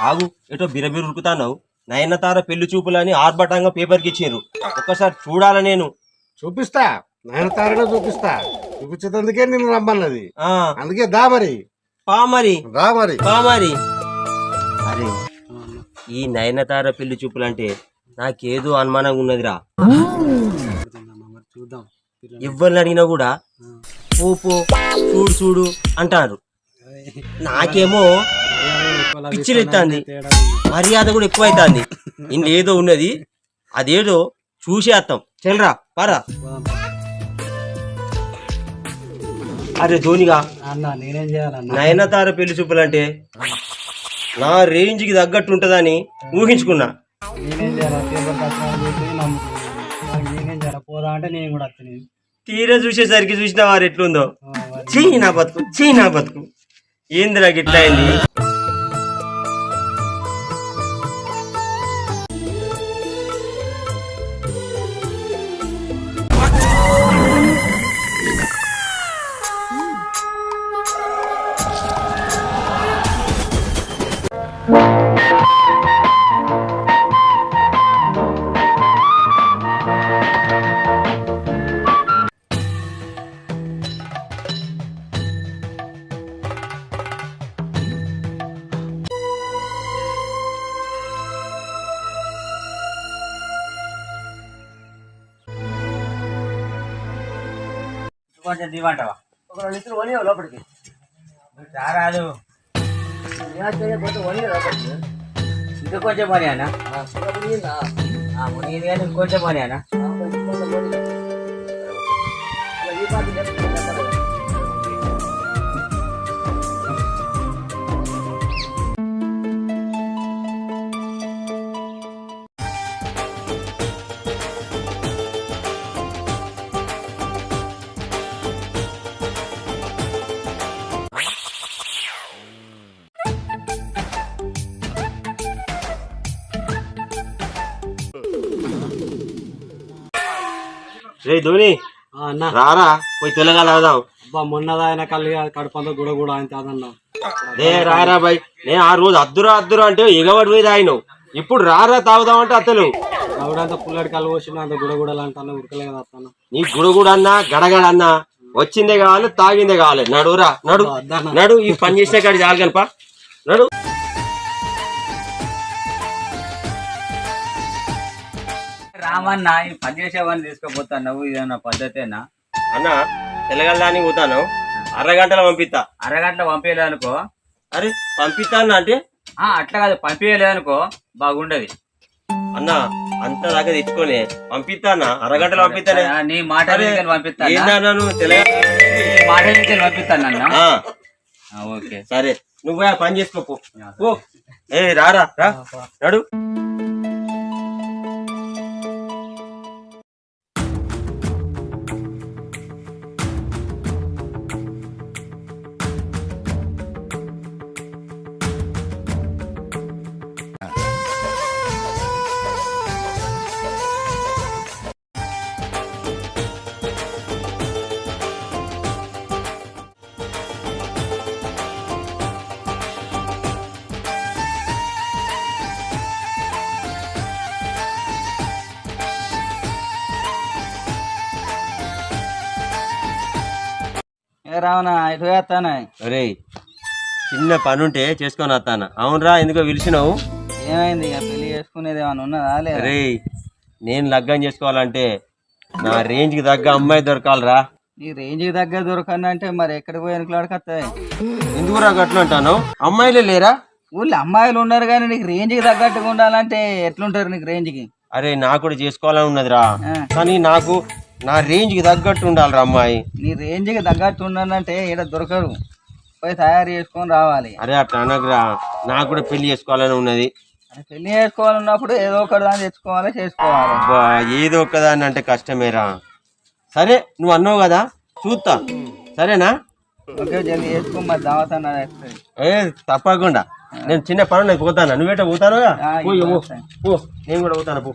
ఆగు ఎటో బిరబిరు ఉరుకుతాన్నావు. నయనతార పెళ్ళి చూపులని ఆర్భటంగా పేపర్కి ఇచ్చిండ్రు ఒక్కసారి చూడాల నేను? చూపిస్తా. నయనతారగా చూపిస్తా. చూపించేందుకే నిన్ను రమ్మన్నది. ఆ. అందుకే దా మరి. పా మరి. రా మరి. పా మరి. అరే ఈ నయనతార పెళ్ళి చూపులంటే నాకేదో అనుమానంగా ఉన్నదిరా. చూద్దాం. ఎవరిని అడిగినా కూడా పో పో చూడు చూడు అంటారు. నాకేమో పిచ్చిలెత్తాంది మర్యాద కూడా ఎక్కువైతుంది. ఇంకేదో ఉన్నది అదేదో చూసేస్తాం చెల్రా పరా. అరే ధోనిగా అన్న నేనేం చేయాలన్న? నయనతార పెళ్ళి చూపులంటే నా రేంజ్కి తగ్గట్టు ఉంటుందని ఊహించుకున్నా తీరా చూసేసరికి చూసిన వారు ఎట్లుందో చీ నా బతుకు చీ నా బతుకు. ఏందిరా గిట్లా అయింది? కొంచెం దివంటవా ఒక రెండు ఇద్దరు వని లోపలికి. రారాదు. ఇంకా కొంచెం పని అన్న. మునిగింది కానీ ఇంకొంచెం పని అన్న. రే ధోని. అన్న. రారా పోయి తెలంగాణ అవుదాం అబ్బా మొన్నదా ఆయన కళ్ళు కడుపంతా గుడ కూడా ఆయన అదన్న రే రారా బాయ్. నేను ఆ రోజు అద్దురా అద్దురా అంటే ఎగబడి పోయి తాగినావు ఇప్పుడు రారా తాగుదాం అంటే అత్తలు ఆవిడంతా పుల్లడి కళ్ళు పోసిన అంత గుడ కూడా అంటాను ఉరకలే కదా అత్తన్న. నీ గుడుగుడు అన్నా గడగడ అన్నా. వచ్చిందే కావాలి తాగిందే కావాలి. నడురా నడు. నడు ఈ పని చేసిన కాడి చాలు కనుప. నడు. రామన్న ఈ పని చేసేవాడిని తీసుకుపోతాను నువ్వు ఇదన్న పద్ధతేనా? అన్న తెలంగాణ పోతాను. అరగంటలో పంపిస్తా. అరగంట పంపించలేదనుకో అరే పంపిస్తా అన్న అంటే? ఆ, అట్లా కాదు పంపించలేదనుకో బాగుండదు. అన్న అంత దాకా తెచ్చుకొని పంపిస్తా అన్న. అరగంటలో పంపిస్తానే. ఆ, నీ మాట అరే, మీదకెళ్ళి పంపిస్తాను ఏందన్నా నువ్వు తెలంగాణ నీ మాట మీదకెళ్ళి పంపిస్తాను అన్న. ఆ, ఓకే. సరే నువ్వు పోయి ఆ పని చేసుకో పో. పో. ఏ రారా రా. నడు. ఏ రావణ ఇటు వేస్తానా? అరే చిన్న పని ఉంటే చేసుకొని వస్తాను? అవునరా ఎందుకో పిలిచినావు? ఏమైంది? ఇక పెళ్ళి చేసుకునేది ఏమైనా ఉన్నదా లేదా? అరే నేను లగ్గం చేసుకోవాలంటే నా రేంజ్కి తగ్గ అమ్మాయి దొరకాలరా. నీ రేంజ్కి దగ్గర దొరకనంటే మరి ఎక్కడికి పోయి వెనుకలాడకత్తాయి ఎందుకు రా గట్ల అంటాను అమ్మాయిలే లేరా? ఊళ్ళో అమ్మాయిలు ఉన్నారు కానీ నీకు రేంజ్కి తగ్గట్టుగా ఉండాలంటే ఎట్లుంటారు నీకు రేంజ్కి? అరే నాకు కూడా చేసుకోవాలని ఉన్నదిరా. ఆ. కానీ నాకు నా రేంజ్కి తగ్గట్టు ఉండాలిరా అమ్మాయి. నీ రేంజ్కి తగ్గట్టు ఉండాలంటే ఈడ దొరకరు. పోయి తయారు చేసుకొని రావాలి. అరే అట్లా అనకురా. నాకు కూడా పెళ్ళి చేసుకోవాలని ఉన్నది. పెళ్ళి చేసుకోవాలన్నప్పుడు ఏదో ఒకటి దాన్ని తెచ్చుకోవాలి చేసుకోవాలి. అబ్బా, ఏదో ఒక్కదాన్ని అంటే కష్టమేరా. సరే నువ్వు అన్నావు కదా చూస్తా. సరేనా? ఓకే జల్దీ చేసుకో మరి దావత్ అన్నది వస్తుంది. ఏ తప్పకుండా. నేను చిన్న పని ఉన్నది పోతాను? నువ్వేట పోతానుగా ఆ, పో, ఇప్పుడు పో, వస్తాను. పో. నేను కూడా పోతాను పో.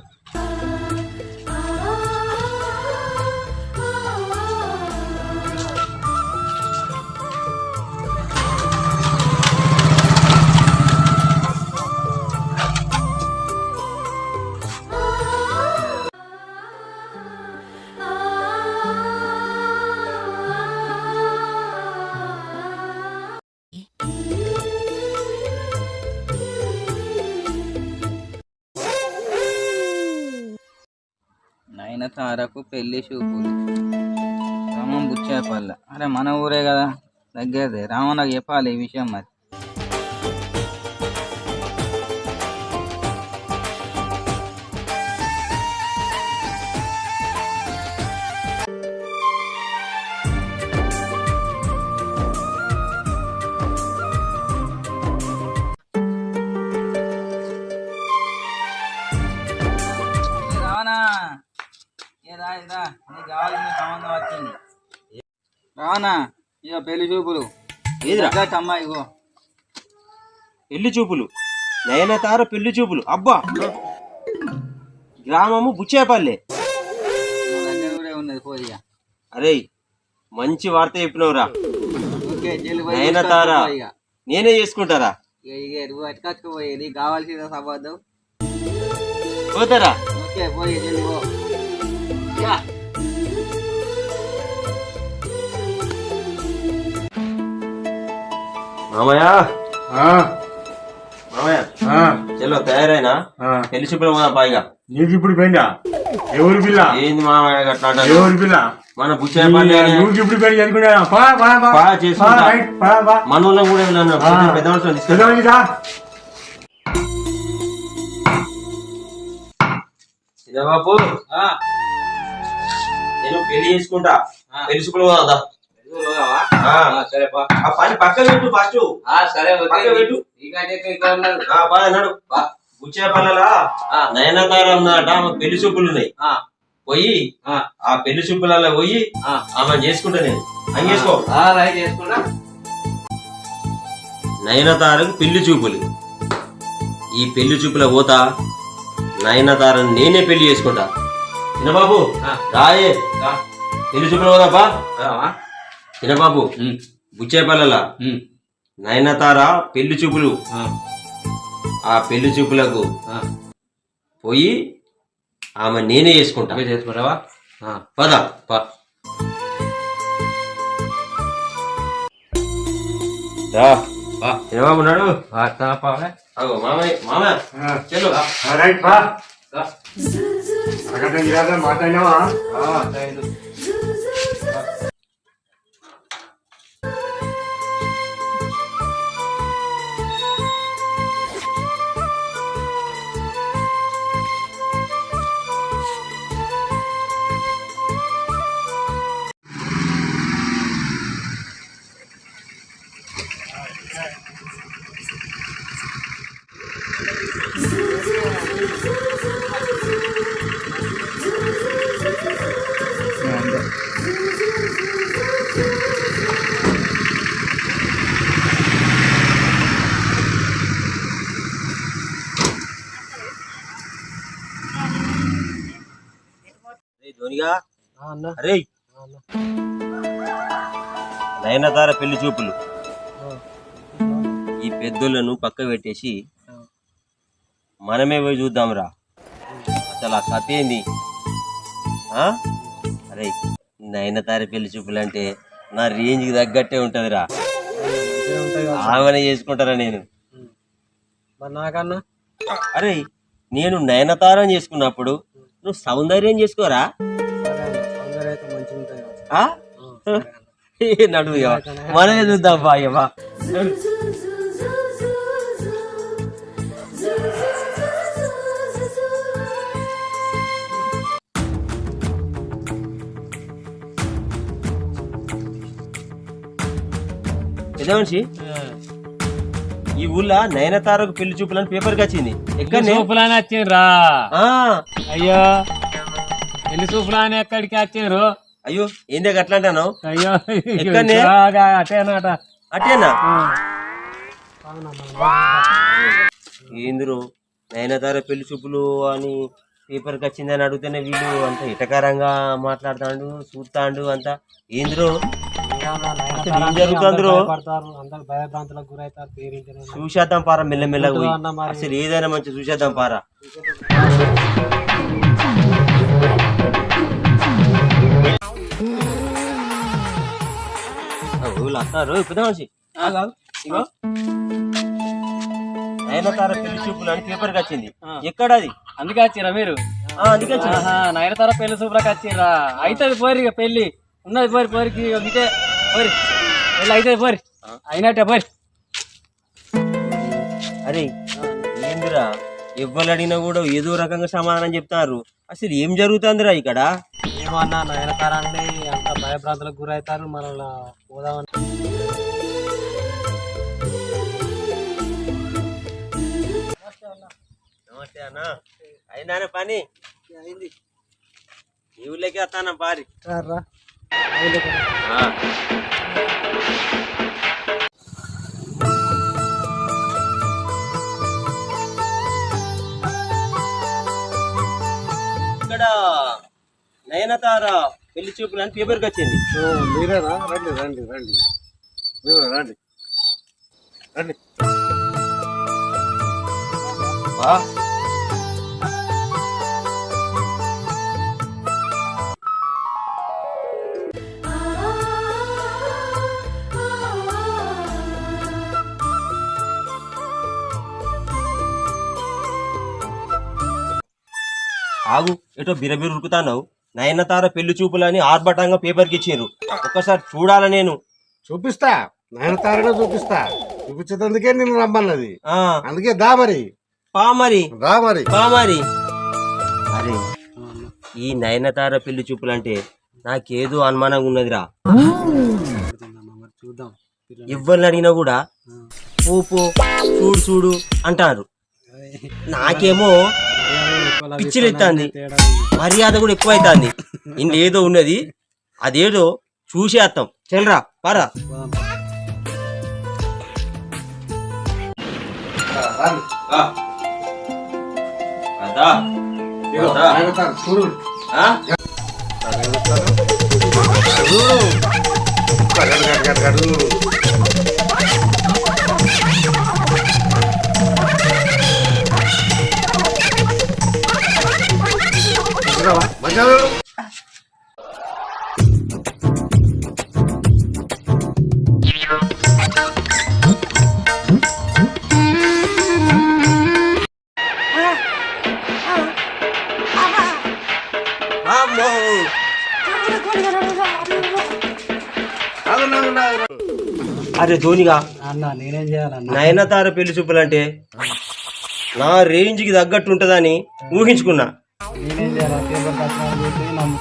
నాయన తారకు పెళ్ళి చూపులు. రామం బుచ్చేపల్ల అరే మన ఊరే కదా దగ్గరదే. రామన్నకు చెప్పాలి ఈ విషయం మరి. రావణా ఇక పెళ్ళి చూపులు. ఏదిరా? అమ్మాయి ఇగో. పెళ్ళి చూపులు. నయనతార పెళ్ళి చూపులు. అబ్బా! గ్రామము బుచ్చేపల్లె. కూడా ఉన్నది అరే మంచి వార్త చెప్పినవురా. ఓకే జల్లి పోయి నయనతార తీసుకొచ్చుకో ఇక. నేనే చేసుకుంటారా? ఇక ఇక నువ్వు అటుకచ్చుకుపోయి నీకు కావాల్సిన సంబంధం పోతారా? ఓకే పోయి జల్లి పో. యా. మామయ్య. ఆ, మామయ్య ఆ, చలో తయారైనా. పెళ్ళి చూపులు పోదాం పాయిగా నీకు ఇప్పుడు పోయిందా ఎవరు పిల్ల? ఏంది మామయ్య గట్లా? ఎవరు పిల్ల? మన బుచ్చేపల్లి నువ్వు ఇప్పుడు పెళ్ళి చేసుకున్నా. మన ఊళ్ళో కూడా వెళ్ళాను. పెద్ద మనుషులు తీసుకెళ్ళి నేను పెళ్ళి చేసుకుంటా. ఆ. పెళ్ళి చూపులు పోదాం ఆ. సరే పని పక్కన పెట్టు ఫస్ట్. పక్కన పెట్టు. అన్నాడు. నయనతార ఆమె పెళ్ళి చూపులు ఉన్నాయి పోయి ఆ, పెళ్ళి చూపులలో పోయి ఆ. ఆమె చేసుకుంటా నేను. అని చేసుకో. నయనతారకు పెళ్ళి చూపులు. ఈ పెళ్ళి చూపుల పోతా నయనతారని నేనే పెళ్ళి చేసుకుంటా. చిన్నబాబు. రాయే. పెళ్ళి చూపులు పోదాపా? చిన్నబాబు బుచ్చేపల్లెల. ఉమ్, నయనతార పెళ్ళి చూపులు. ఆ, ఆ పెళ్ళి చూపులకు ఆ. పోయి ఆమె నేనే చేసుకుంటా. చేసుకుంటావా? ఆ, పద. ఉన్నాడు? మామయ్య మామయ్య. చెల్లు. రైట్, మాట్లాడినావా? అరే. నయనతార పెళ్ళి చూపులు. ఈ పెద్దోళ్ళను పక్క పెట్టేసి. మనమే పోయి చూద్దాంరా. అసలు ఆ కథ ఏంది? అరే నయనతార పెళ్ళి చూపులు అంటే నా రేంజ్కి తగ్గట్టే ఉంటదిరా. ఆమెనే చేసుకుంటారా నేను? నాకన్నా? అరే నేను నయనతారం చేసుకున్నప్పుడు నువ్వు సౌందర్యం చేసుకోరా? నడువు. మనమే చూద్దాం పెద్ద మనిషి? ఈ ఊళ్ళో నయనతారకు పెళ్ళి చూపులని పేపర్కి వచ్చింది. ఎక్కడ సూపులాని వచ్చిండ్రా. ఆ, అయ్యో. పెళ్ళి సూపులాని ఎక్కడికి వచ్చిండ్రు? అయ్యో ఏందే అట్లా అంటాను అయ్యో ఎక్కడనే? అటేనట అవునమ్మా ఏందిరు నయనతార పెళ్ళి చూపులు అని పేపర్కి వచ్చిందని అడిగితేనే వీళ్ళు అంత ఇటకారంగా మాట్లాడుతాండు చూస్తాండు అంత. ఏందిరు? చూసేద్దాం పారా మెల్లమెల్లగా. అసలు ఏదైనా మంచి చూసేద్దాం పారా. వస్తారు పెద్ద మనిషి. ఇగో. నయనతార పెళ్ళి చూపులు అని పేపర్కి వచ్చింది. ఎక్కడ అది? అందుకే వచ్చిరా మీరు? అందుకే నయనతార పెళ్ళి సూపులకు వచ్చిర్రా. అవుతుంది పోరి ఇక పెళ్ళి. ఉన్నది పోరి పోరికి ఇదే పోరి. పెళ్ళి అవుతుంది పోరి. అయినట్టే పోరి. అరే ఏందిరా? ఎవ్వరు అడిగినా కూడా ఏదో రకంగా సమాధానం చెప్తారు. అసలు ఏం జరుగుతుందిరా ఇక్కడ? ఏమన్నా నయనతారాన్ని భయభ్రాంతులకు గురవుతారు. మనల్ని పోదామని నమస్తే అన్న. అయినా పని? అయింది. ఈ ఊళ్ళోకి వస్తానా పారి? రా. ఆ. ఇక్కడ నయనతార పెళ్ళి చూపులు అని పేపర్కి వచ్చింది. మీరేనా? రండి రండి రండి. మీరు రండి. రండి. ఆగు ఎటో బిరబిర ఉరుకుతావు నయనతార పెళ్ళి చూపులని ఆర్భటంగా పేపర్కి ఇచ్చారు. ఒక్కసారి చూడాల నేను? చూపిస్తా. నయనతారనే చూపిస్తా. చూపించేందుకే నేను రమ్మన్నది. అందుకే దా మరి. పా మరి. రా మరి. పా మరి. అరే ఈ నయనతార పెళ్ళి చూపులంటే నాకేదో అనుమానంగా ఉన్నదిరా. చూద్దాం ఎవరిని అడిగినా కూడా పో పో చూడు చూడు అంటారు. నాకేమో పిచ్చిలెత్తాంది మర్యాద కూడా ఎక్కువ అవుతుంది ఇంకేదో ఉన్నది అదేదో చూసేస్తాం చెల్రా పరా చూడు అరే ధోనిగా. అన్న నేనేం చేయాలన్న? నయనతార పెళ్ళి చూపులంటే నా రేంజ్కి తగ్గట్టు ఉంటుందని ఊహించుకున్నా. నేనేం చేయాలా? పేపర్ నమ్ముతున్నాను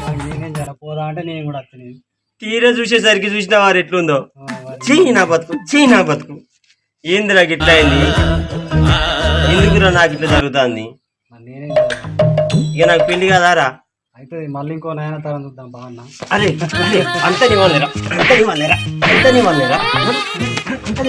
నాకు నేనేం చేయాలా? పోదా అంటే నేను కూడా తీరా చూసేసరికి చూసిన వారు ఎట్లుందో? చీ నా బతుకు చీ నా బతుకు. ఏంది నాకు ఇట్లా అయింది? ఎందుకురా నాకు ఇట్లా జరుగుతుంది? ఇక నాకు పెళ్ళి కాదారా అయితే మళ్ళీ ఇంకో నయనతారం చూద్దాం బాగున్నా అరే అరే అంత నీ అంత నీ అంత నీ? అంత